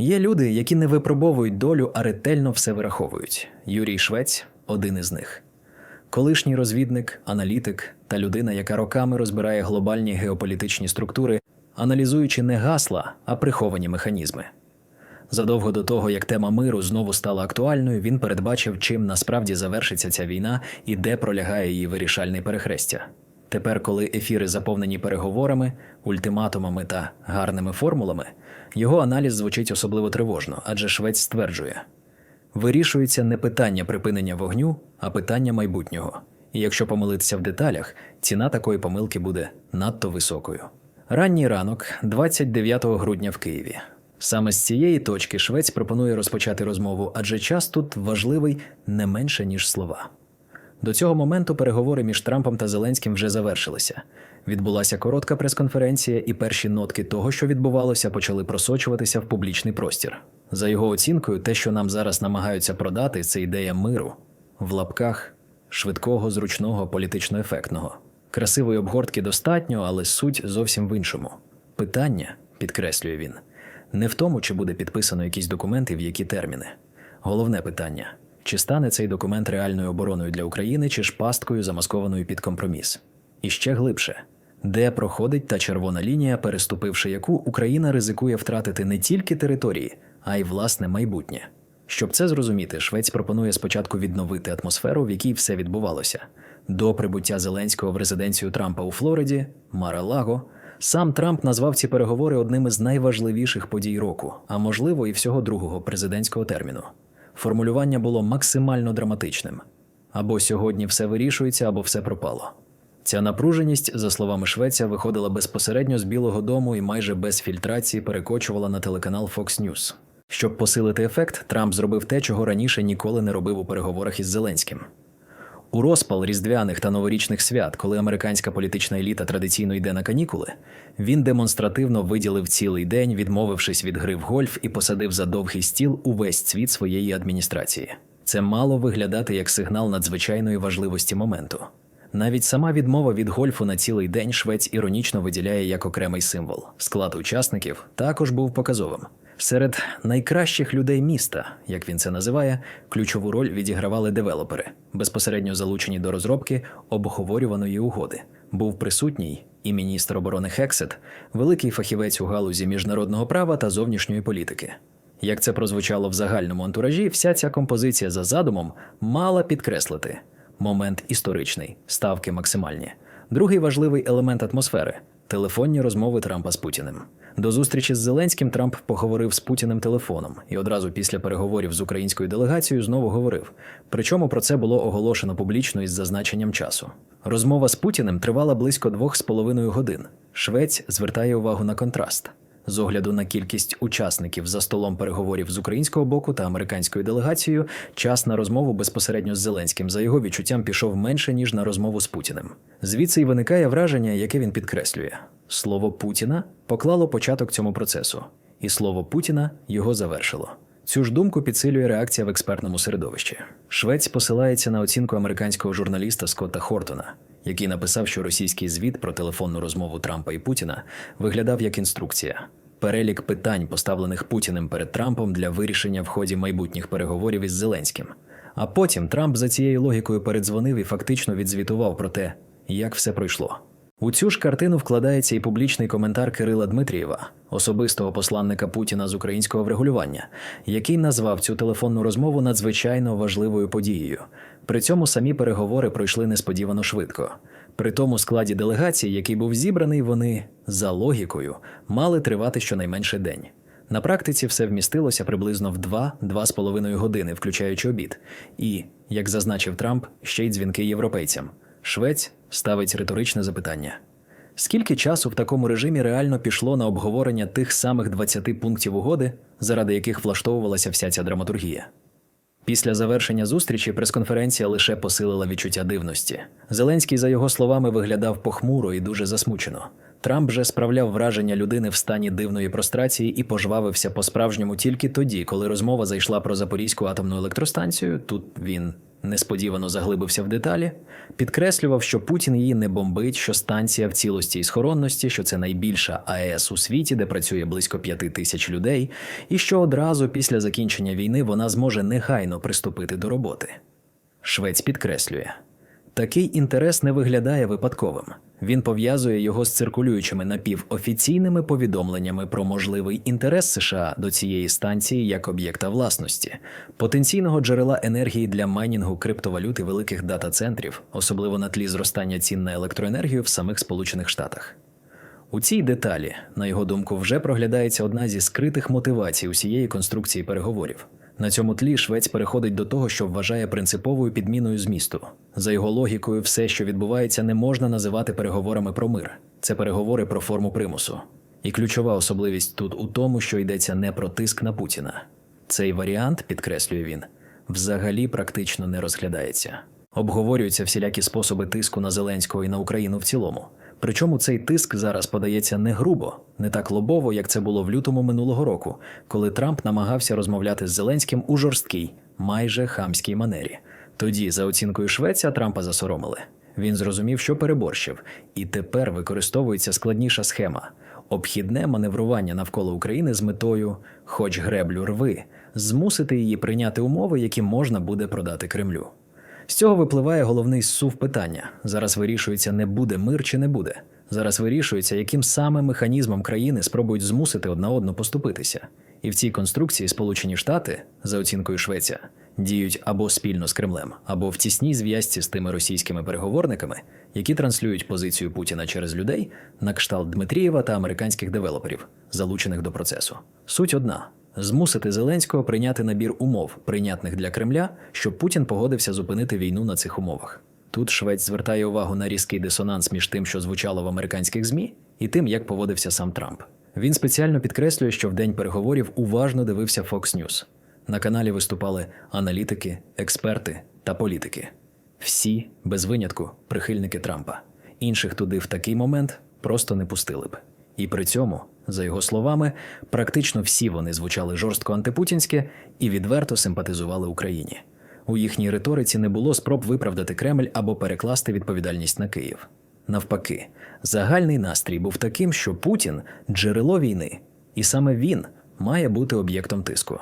Є люди, які не випробовують долю, а ретельно все вираховують. Юрій Швець один із них. Колишній розвідник, аналітик та людина, яка роками розбирає глобальні геополітичні структури, аналізуючи не гасла, а приховані механізми. Задовго до того, як тема миру знову стала актуальною, він передбачив, чим насправді завершиться ця війна і де пролягає її вирішальний перехрестя. Тепер, коли ефіри заповнені переговорами, ультиматумами та гарними формулами, його аналіз звучить особливо тривожно, адже Швець стверджує: вирішується не питання припинення вогню, а питання майбутнього. І якщо помилитися в деталях, ціна такої помилки буде надто високою. Ранній ранок, 29 грудня в Києві. Саме з цієї точки Швець пропонує розпочати розмову, адже час тут важливий не менше, ніж слова. До цього моменту переговори між Трампом та Зеленським вже завершилися. Відбулася коротка прес-конференція, і перші нотки того, що відбувалося, почали просочуватися в публічний простір. За його оцінкою, те, що нам зараз намагаються продати, це ідея миру в лапках швидкого, зручного, політично ефектного. Красивої обгортки достатньо, але суть зовсім в іншому. Питання, підкреслює він, не в тому, чи буде підписано якісь документи, в які терміни. Головне питання: чи стане цей документ реальною обороною для України, чи ж пасткою, замаскованою під компроміс? І ще глибше, де проходить та червона лінія, переступивши яку Україна ризикує втратити не тільки території, а й власне майбутнє. Щоб це зрозуміти, Швець пропонує спочатку відновити атмосферу, в якій все відбувалося. До прибуття Зеленського в резиденцію Трампа у Флориді, Мара-Лаго, сам Трамп назвав ці переговори одним із найважливіших подій року, а можливо, і всього другого президентського терміну. Формулювання було максимально драматичним: або сьогодні все вирішується, або все пропало. Ця напруженість, за словами Швеця, виходила безпосередньо з Білого Дому і майже без фільтрації перекочувала на телеканал Fox News. Щоб посилити ефект, Трамп зробив те, чого раніше ніколи не робив у переговорах із Зеленським. У розпал різдвяних та новорічних свят, коли американська політична еліта традиційно йде на канікули, він демонстративно виділив цілий день, відмовившись від гри в гольф і посадив за довгий стіл увесь цвіт своєї адміністрації. Це мало виглядати як сигнал надзвичайної важливості моменту. Навіть сама відмова від гольфу на цілий день швець іронічно виділяє як окремий символ. Склад учасників також був показовим. Серед найкращих людей міста, як він це називає, ключову роль відігравали девелопери, безпосередньо залучені до розробки обговорюваної угоди. Був присутній і міністр оборони Хексет, великий фахівець у галузі міжнародного права та зовнішньої політики. Як це прозвучало в загальному антуражі, вся ця композиція за задумом мала підкреслити момент історичний, ставки максимальні. Другий важливий елемент атмосфери телефонні розмови Трампа з Путіним. До зустрічі з Зеленським Трамп поговорив з Путіним телефоном і одразу після переговорів з українською делегацією знову говорив. Причому про це було оголошено публічно із зазначенням часу. Розмова з Путіним тривала близько двох з половиною годин. Швець звертає увагу на контраст. З огляду на кількість учасників за столом переговорів з українського боку та американською делегацією, час на розмову безпосередньо з Зеленським за його відчуттям пішов менше ніж на розмову з Путіним. Звідси й виникає враження, яке він підкреслює: слово Путіна поклало початок цьому процесу, і слово Путіна його завершило. Цю ж думку підсилює реакція в експертному середовищі. Швець посилається на оцінку американського журналіста Скотта Хортона, який написав, що російський звіт про телефонну розмову Трампа і Путіна виглядав як інструкція. Перелік питань, поставлених Путіним перед Трампом для вирішення в ході майбутніх переговорів із Зеленським. А потім Трамп за цією логікою передзвонив і фактично відзвітував про те, як все пройшло. У цю ж картину вкладається і публічний коментар Кирила Дмитрієва, особистого посланника Путіна з українського врегулювання, який назвав цю телефонну розмову надзвичайно важливою подією. При цьому самі переговори пройшли несподівано швидко. При тому складі делегації, який був зібраний, вони за логікою мали тривати щонайменше день. На практиці все вмістилося приблизно в 2-2,5 години, включаючи обід. І, як зазначив Трамп, ще й дзвінки європейцям. Швець ставить риторичне запитання: скільки часу в такому режимі реально пішло на обговорення тих самих 20 пунктів угоди, заради яких влаштовувалася вся ця драматургія? Після завершення зустрічі прес-конференція лише посилила відчуття дивності. Зеленський, за його словами, виглядав похмуро і дуже засмучено. Трамп же справляв враження людини в стані дивної прострації і пожвавився по-справжньому тільки тоді, коли розмова зайшла про Запорізьку атомну електростанцію. Тут він несподівано заглибився в деталі, підкреслював, що Путін її не бомбить, що станція в цілості і схоронності, що це найбільша АЕС у світі, де працює близько п'яти тисяч людей, і що одразу після закінчення війни вона зможе негайно приступити до роботи. Швець підкреслює. Такий інтерес не виглядає випадковим. Він пов'язує його з циркулюючими напівофіційними повідомленнями про можливий інтерес США до цієї станції як об'єкта власності, потенційного джерела енергії для майнінгу криптовалют і великих дата-центрів, особливо на тлі зростання цін на електроенергію в самих Сполучених Штатах. У цій деталі, на його думку, вже проглядається одна зі скритих мотивацій усієї конструкції переговорів. На цьому тлі Швець переходить до того, що вважає принциповою підміною змісту. За його логікою, все, що відбувається, не можна називати переговорами про мир. Це переговори про форму примусу. І ключова особливість тут у тому, що йдеться не про тиск на Путіна. Цей варіант, підкреслює він, взагалі практично не розглядається. Обговорюються всілякі способи тиску на Зеленського і на Україну в цілому. Причому цей тиск зараз подається не грубо, не так лобово, як це було в лютому минулого року, коли Трамп намагався розмовляти з Зеленським у жорсткій, майже хамській манері. Тоді, за оцінкою Швеція, Трампа засоромили. Він зрозумів, що переборщив, і тепер використовується складніша схема обхідне маневрування навколо України з метою, хоч греблю рви, змусити її прийняти умови, які можна буде продати Кремлю. З цього випливає головний сув питання. Зараз вирішується, не буде мир чи не буде. Зараз вирішується, яким саме механізмом країни спробують змусити одна одну поступитися. І в цій конструкції Сполучені Штати, за оцінкою Швеція, діють або спільно з Кремлем, або в тісній зв'язці з тими російськими переговорниками, які транслюють позицію Путіна через людей на кшталт Дмитрієва та американських девелоперів, залучених до процесу. Суть одна змусити Зеленського прийняти набір умов, прийнятних для Кремля, щоб Путін погодився зупинити війну на цих умовах. Тут Швець звертає увагу на різкий дисонанс між тим, що звучало в американських ЗМІ, і тим, як поводився сам Трамп. Він спеціально підкреслює, що в день переговорів уважно дивився Fox News. На каналі виступали аналітики, експерти та політики. Всі, без винятку, прихильники Трампа. Інших туди в такий момент просто не пустили б. І при цьому, за його словами, практично всі вони звучали жорстко антипутінське і відверто симпатизували Україні. У їхній риториці не було спроб виправдати Кремль або перекласти відповідальність на Київ. Навпаки, загальний настрій був таким, що Путін джерело війни, і саме він має бути об'єктом тиску.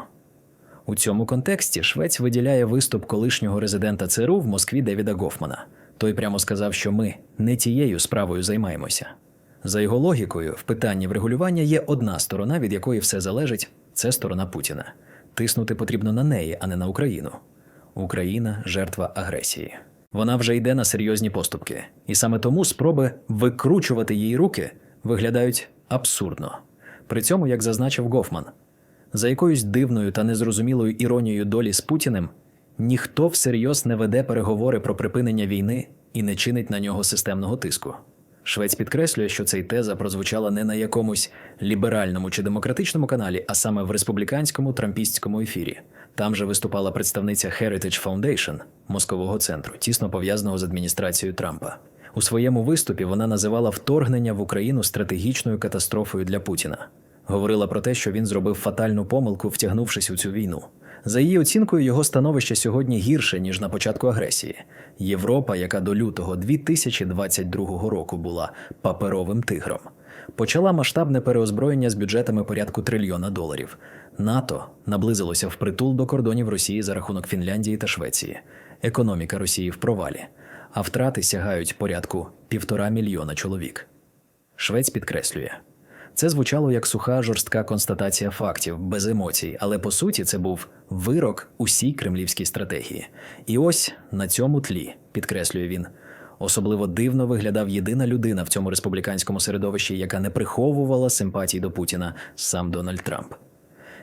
У цьому контексті Швець виділяє виступ колишнього резидента ЦРУ в Москві Девіда Гофмана. Той прямо сказав, що ми не тією справою займаємося. За його логікою, в питанні врегулювання є одна сторона, від якої все залежить це сторона Путіна. Тиснути потрібно на неї, а не на Україну. Україна жертва агресії. Вона вже йде на серйозні поступки, і саме тому спроби викручувати її руки виглядають абсурдно. При цьому, як зазначив Гофман, за якоюсь дивною та незрозумілою іронією долі з Путіним, ніхто всерйоз не веде переговори про припинення війни і не чинить на нього системного тиску. Швець підкреслює, що цей теза прозвучала не на якомусь ліберальному чи демократичному каналі, а саме в республіканському трампістському ефірі. Там же виступала представниця Heritage Foundation мозкового центру, тісно пов'язаного з адміністрацією Трампа. У своєму виступі вона називала вторгнення в Україну стратегічною катастрофою для Путіна. Говорила про те, що він зробив фатальну помилку, втягнувшись у цю війну. За її оцінкою, його становище сьогодні гірше ніж на початку агресії. Європа, яка до лютого 2022 року була паперовим тигром, почала масштабне переозброєння з бюджетами порядку трильйона доларів. НАТО наблизилося впритул до кордонів Росії за рахунок Фінляндії та Швеції. Економіка Росії в провалі, а втрати сягають порядку півтора мільйона чоловік. Швець підкреслює. Це звучало як суха жорстка констатація фактів, без емоцій, але по суті це був вирок усій кремлівській стратегії. І ось на цьому тлі, підкреслює він, особливо дивно виглядав єдина людина в цьому республіканському середовищі, яка не приховувала симпатій до Путіна, сам Дональд Трамп.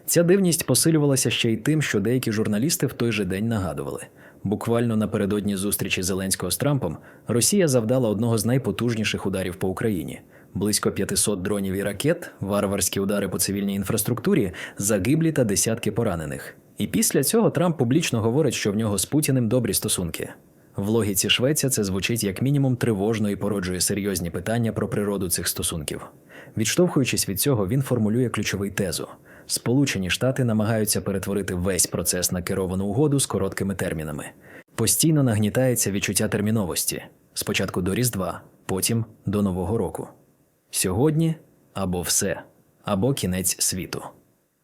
Ця дивність посилювалася ще й тим, що деякі журналісти в той же день нагадували. Буквально напередодні зустрічі Зеленського з Трампом Росія завдала одного з найпотужніших ударів по Україні. Близько 500 дронів і ракет, варварські удари по цивільній інфраструктурі, загиблі та десятки поранених. І після цього Трамп публічно говорить, що в нього з Путіним добрі стосунки. В логіці Швеція це звучить як мінімум тривожно і породжує серйозні питання про природу цих стосунків. Відштовхуючись від цього, він формулює ключовий тезу: Сполучені Штати намагаються перетворити весь процес на керовану угоду з короткими термінами. Постійно нагнітається відчуття терміновості спочатку до Різдва, потім до Нового року. Сьогодні або все, або кінець світу.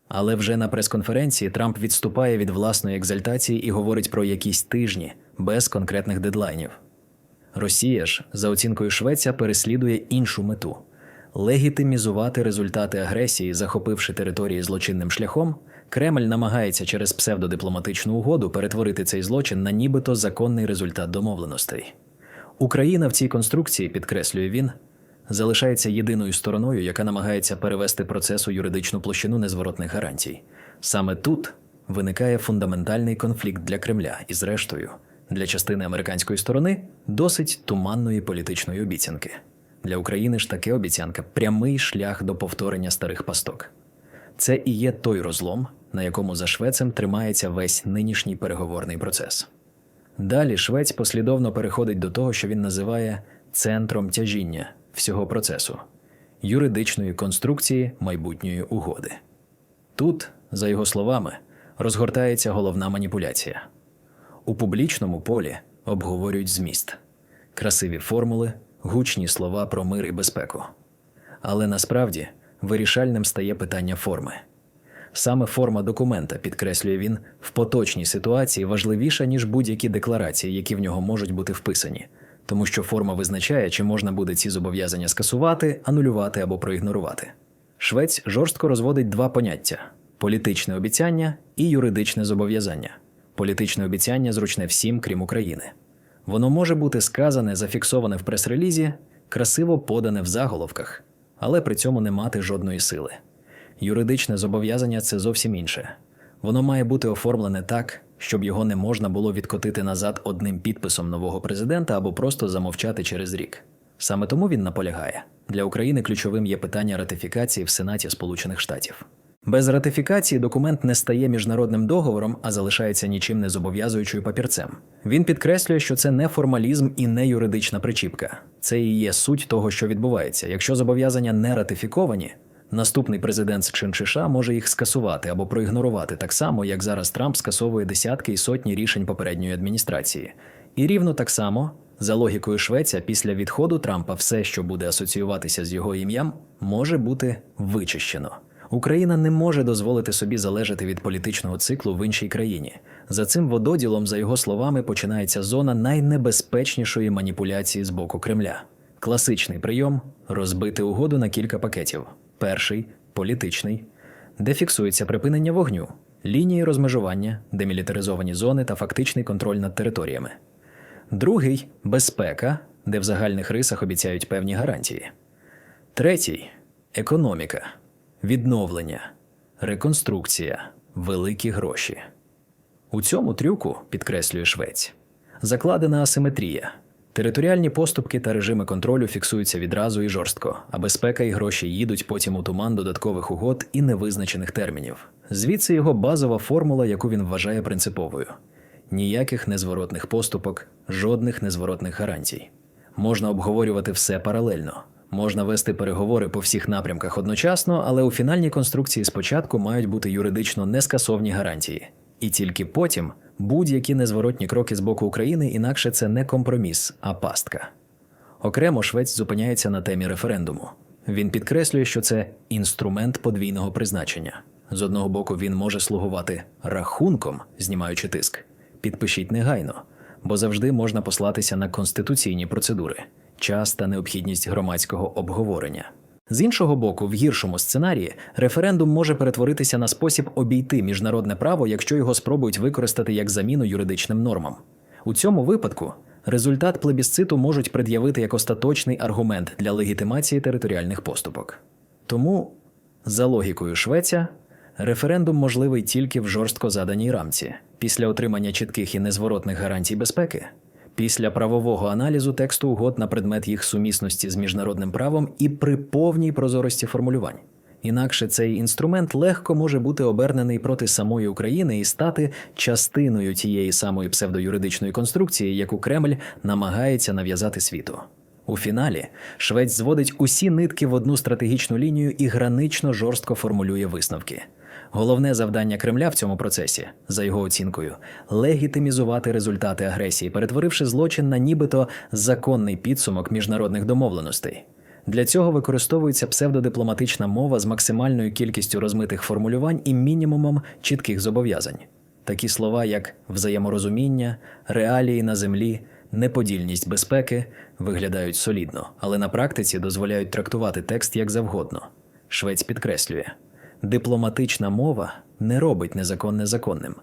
Але вже на прес-конференції Трамп відступає від власної екзальтації і говорить про якісь тижні без конкретних дедлайнів. Росія ж, за оцінкою Швеція, переслідує іншу мету легітимізувати результати агресії, захопивши території злочинним шляхом. Кремль намагається через псевдодипломатичну угоду перетворити цей злочин на нібито законний результат домовленостей. Україна в цій конструкції, підкреслює він, залишається єдиною стороною, яка намагається перевести процес у юридичну площину незворотних гарантій. Саме тут виникає фундаментальний конфлікт для Кремля і, зрештою, для частини американської сторони досить туманної політичної обіцянки. Для України ж таке обіцянка прямий шлях до повторення старих пасток. Це і є той розлом, на якому за Швецем тримається весь нинішній переговорний процес. Далі Швець послідовно переходить до того, що він називає центром тяжіння всього процесу юридичної конструкції майбутньої угоди. Тут, за його словами, розгортається головна маніпуляція. У публічному полі обговорюють зміст, красиві формули, гучні слова про мир і безпеку. Але насправді вирішальним стає питання форми. Саме форма документа, підкреслює він, в поточній ситуації важливіша, ніж будь-які декларації, які в нього можуть бути вписані, тому що форма визначає, чи можна буде ці зобов'язання скасувати, анулювати або проігнорувати. Швець жорстко розводить два поняття: політичне обіцяння і юридичне зобов'язання. Політичне обіцяння зручне всім, крім України. Воно може бути сказане, зафіксоване в прес-релізі, красиво подане в заголовках, але при цьому не мати жодної сили. Юридичне зобов'язання це зовсім інше. Воно має бути оформлене так, щоб його не можна було відкотити назад одним підписом нового президента або просто замовчати через рік. Саме тому він наполягає: для України ключовим є питання ратифікації в Сенаті Сполучених Штатів. Без ратифікації документ не стає міжнародним договором, а залишається нічим не зобов'язуючою папірцем. Він підкреслює, що це не формалізм і не юридична причіпка. Це і є суть того, що відбувається. Якщо зобов'язання не ратифіковані, наступний президент з Чин Чиша може їх скасувати або проігнорувати так само, як зараз Трамп скасовує десятки і сотні рішень попередньої адміністрації. І рівно так само, за логікою Швеція, після відходу Трампа все, що буде асоціюватися з його ім'ям, може бути вичищено. Україна не може дозволити собі залежати від політичного циклу в іншій країні. За цим вододілом, за його словами, починається зона найнебезпечнішої маніпуляції з боку Кремля. Класичний прийом розбити угоду на кілька пакетів. Перший політичний, де фіксується припинення вогню, лінії розмежування, демілітаризовані зони та фактичний контроль над територіями. Другий безпека, де в загальних рисах обіцяють певні гарантії. Третій економіка, відновлення, реконструкція, великі гроші. У цьому трюку, підкреслює Швець, закладена асиметрія. Територіальні поступки та режими контролю фіксуються відразу і жорстко, а безпека і гроші їдуть потім у туман додаткових угод і невизначених термінів. Звідси його базова формула, яку він вважає принциповою: ніяких незворотних поступок, жодних незворотних гарантій. Можна обговорювати все паралельно. Можна вести переговори по всіх напрямках одночасно, але у фінальній конструкції спочатку мають бути юридично нескасовні гарантії, і тільки потім будь-які незворотні кроки з боку України, інакше це не компроміс, а пастка. Окремо Швець зупиняється на темі референдуму. Він підкреслює, що це інструмент подвійного призначення. З одного боку, він може слугувати рахунком, знімаючи тиск. Підпишіть негайно, бо завжди можна послатися на конституційні процедури, час та необхідність громадського обговорення. З іншого боку, в гіршому сценарії референдум може перетворитися на спосіб обійти міжнародне право, якщо його спробують використати як заміну юридичним нормам. У цьому випадку результат плебісциту можуть пред'явити як остаточний аргумент для легітимації територіальних поступок. Тому, за логікою Швеція, референдум можливий тільки в жорстко заданій рамці, після отримання чітких і незворотних гарантій безпеки, після правового аналізу тексту угод на предмет їх сумісності з міжнародним правом і при повній прозорості формулювань. Інакше цей інструмент легко може бути обернений проти самої України і стати частиною тієї самої псевдоюридичної конструкції, яку Кремль намагається нав'язати світу. У фіналі Швець зводить усі нитки в одну стратегічну лінію і гранично жорстко формулює висновки. Головне завдання Кремля в цьому процесі, за його оцінкою, легітимізувати результати агресії, перетворивши злочин на нібито законний підсумок міжнародних домовленостей. Для цього використовується псевдодипломатична мова з максимальною кількістю розмитих формулювань і мінімумом чітких зобов'язань. Такі слова, як взаєморозуміння, реалії на землі, неподільність безпеки, виглядають солідно, але на практиці дозволяють трактувати текст як завгодно. Швець підкреслює: дипломатична мова не робить незаконне законним.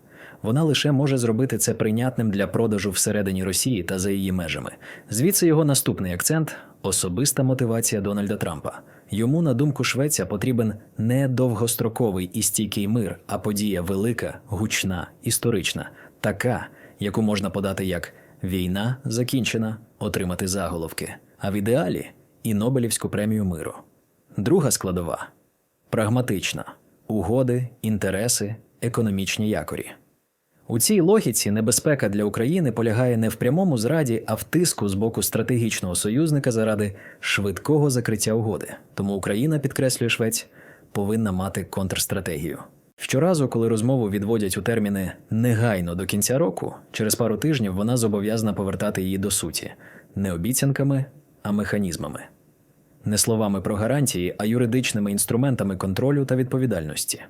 Вона лише може зробити це прийнятним для продажу всередині Росії та за її межами. Звідси його наступний акцент особиста мотивація Дональда Трампа. Йому, на думку Швеця, потрібен не довгостроковий і стійкий мир, а подія велика, гучна, історична, така, яку можна подати як війна закінчена, отримати заголовки, а в ідеалі і Нобелівську премію миру. Друга складова прагматична угоди, інтереси, економічні якорі. У цій логіці небезпека для України полягає не в прямому зраді, а в тиску з боку стратегічного союзника заради швидкого закриття угоди. Тому Україна, підкреслює Швець, повинна мати контрстратегію. Щоразу, коли розмову відводять у терміни негайно до кінця року, через пару тижнів вона зобов'язана повертати її до суті не обіцянками, а механізмами. Не словами про гарантії, а юридичними інструментами контролю та відповідальності.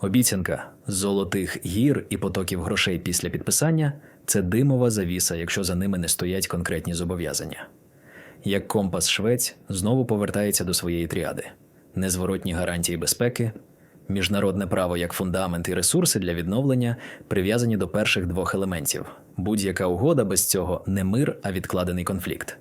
Обіцянка золотих гір і потоків грошей після підписання це димова завіса, якщо за ними не стоять конкретні зобов'язання. Як компас Швець знову повертається до своєї тріади: незворотні гарантії безпеки, міжнародне право як фундамент і ресурси для відновлення прив'язані до перших двох елементів. Будь-яка угода без цього не мир, а відкладений конфлікт.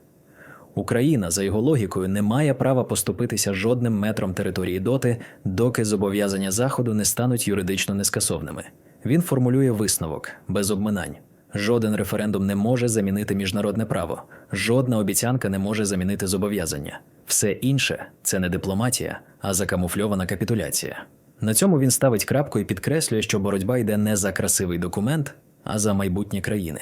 Україна, за його логікою, не має права поступитися жодним метром території доти, доки зобов'язання Заходу не стануть юридично нескасовними. Він формулює висновок без обминань. Жоден референдум не може замінити міжнародне право, жодна обіцянка не може замінити зобов'язання. Все інше це не дипломатія, а закамуфльована капітуляція. На цьому він ставить крапку і підкреслює, що боротьба йде не за красивий документ, а за майбутнє країни.